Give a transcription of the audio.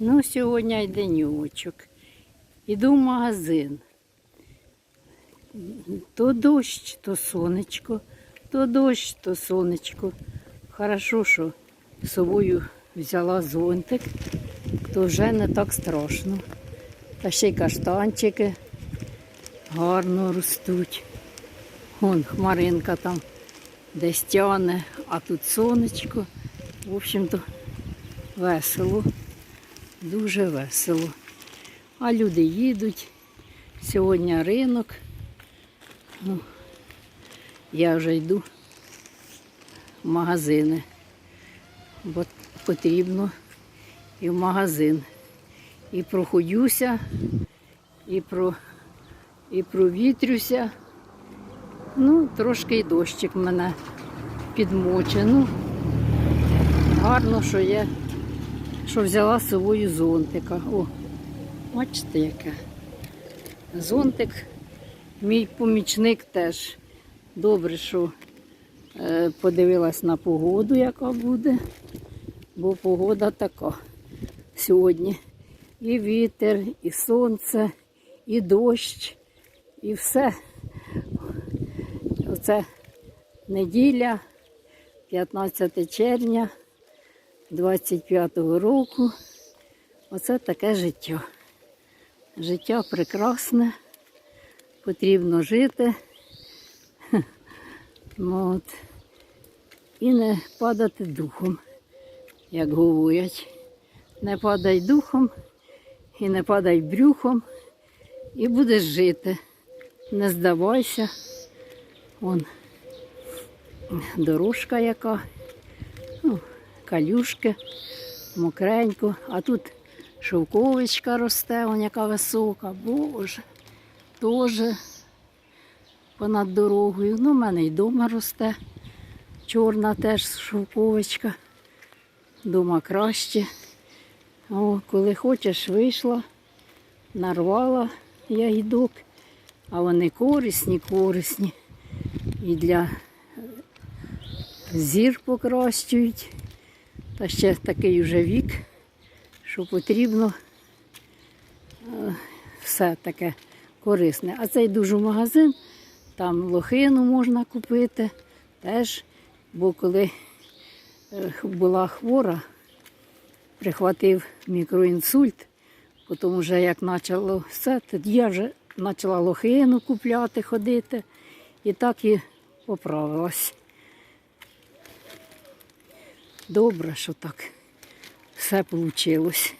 Ну, сьогодні й денечок. Іду в магазин. То дощ, то сонечко, то дощ, то сонечко. Хорошо, що з собою взяла зонтик, то вже не так страшно. Та ще й каштанчики гарно ростуть. Вон хмаринка там десь тяне, а тут сонечко. В общем-то, весело, дуже весело. А люди їдуть. Сьогодні ринок. Ну, я вже йду в магазини, бо потрібно і в магазин. І проходюся, і, про, і провітрюся. Ну, трошки і дощик мене підмоче. Ну, гарно, що я що взяла з собою зонтика. О, бачите, яке. Зонтик, мій помічник теж. Добре, що е, подивилась на погоду, яка буде, бо погода така сьогодні. І вітер, і сонце, і дощ, і все. Оце неділя, 15 червня 25-го року. Оце таке життя. Життя прекрасне, потрібно жити. От. І не падати духом, як говорять. Не падай духом і не падай брюхом, і будеш жити. Не здавайся. Вон дорожка яка, ну, калюшки, мокренько, а тут шовковичка росте, вон яка висока, боже, теж понад дорогою. Ну, в мене й дома росте. Чорна теж шовковичка. Дома краще. О, коли хочеш, вийшла, нарвала ягідок, а вони корисні, корисні. І для зір покращують. Та ще такий вже вік, що потрібно е, все таке корисне. А цей дуже магазин, там лохину можна купити теж, бо коли е, була хвора, прихватив мікроінсульт, потім вже як почало все, тоді я вже почала лохину купляти, ходити. І так і поправилась. Добре, що так все вийшло.